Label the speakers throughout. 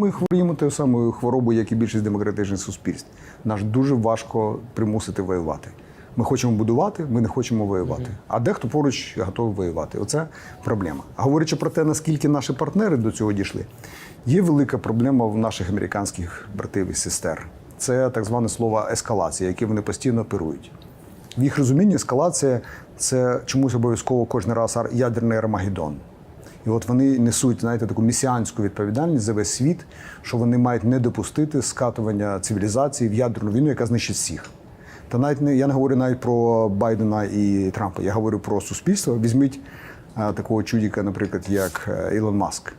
Speaker 1: Ми хворіємо тою самою хворобою, як і більшість демократичних суспільств. Наш дуже важко примусити воювати. Ми хочемо будувати, ми не хочемо воювати. А дехто поруч готовий воювати. Оце проблема. А говорячи про те, наскільки наші партнери до цього дійшли, є велика проблема в наших американських братів і сестер. Це так зване слово ескалація, яке вони постійно оперують. В їх розумінні ескалація це чомусь обов'язково кожен раз ядерний армагеддон. І от вони несуть знаєте, таку месіанську відповідальність за весь світ, що вони мають не допустити скатування цивілізації в ядерну війну, яка знищить всіх. Та навіть не я не говорю навіть про Байдена і Трампа. Я говорю про суспільство. Візьміть е, такого чудіка, наприклад, як е, Ілон Маск.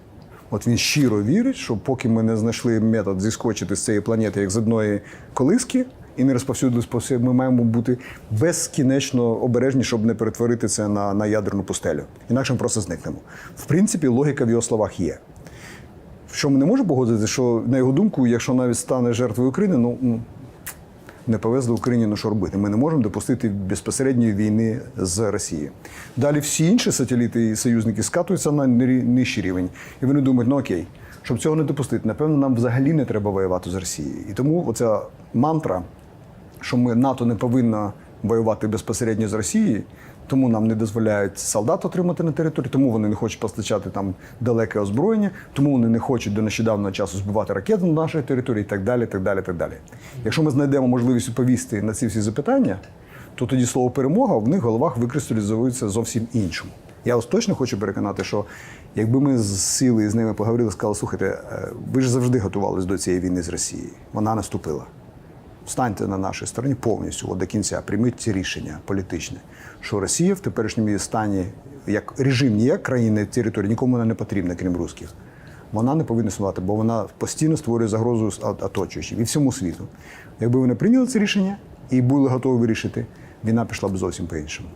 Speaker 1: От він щиро вірить, що поки ми не знайшли метод зіскочити з цієї планети як з одної колиски і не розповсюдились по всьому, ми маємо бути безкінечно обережні, щоб не перетворити це на, на ядерну пустелю. Інакше ми просто зникнемо. В принципі, логіка в його словах є. Що ми не можемо погодитися, що на його думку, якщо навіть стане жертвою України, ну не повезли Україні, ну що робити. Ми не можемо допустити безпосередньої війни з Росією. Далі всі інші сателіти і союзники скатуються на нижчий рівень. І вони думають, ну окей, щоб цього не допустити, напевно, нам взагалі не треба воювати з Росією. І тому оця мантра, що ми НАТО не повинна воювати безпосередньо з Росією, тому нам не дозволяють солдат отримати на території, тому вони не хочуть постачати там далеке озброєння, тому вони не хочуть до нещодавнього часу збивати ракети на нашій території і так далі. так далі, так далі. Якщо ми знайдемо можливість відповісти на ці всі запитання, то тоді слово перемога в них в головах викристалізується зовсім іншому. Я ось точно хочу переконати, що якби ми з сили з ними поговорили, сказали, слухайте, е, ви ж завжди готувалися до цієї війни з Росією. Вона наступила. Станьте на нашій стороні повністю от до кінця. Прийміть ці рішення політичне, що Росія в теперішньому стані як режим, не як країни території, нікому вона не потрібна, крім русських. Вона не повинна існувати, бо вона постійно створює загрозу з- от- оточуючим і всьому світу. Якби вони прийняли це рішення і були готові вирішити, війна пішла б зовсім по-іншому.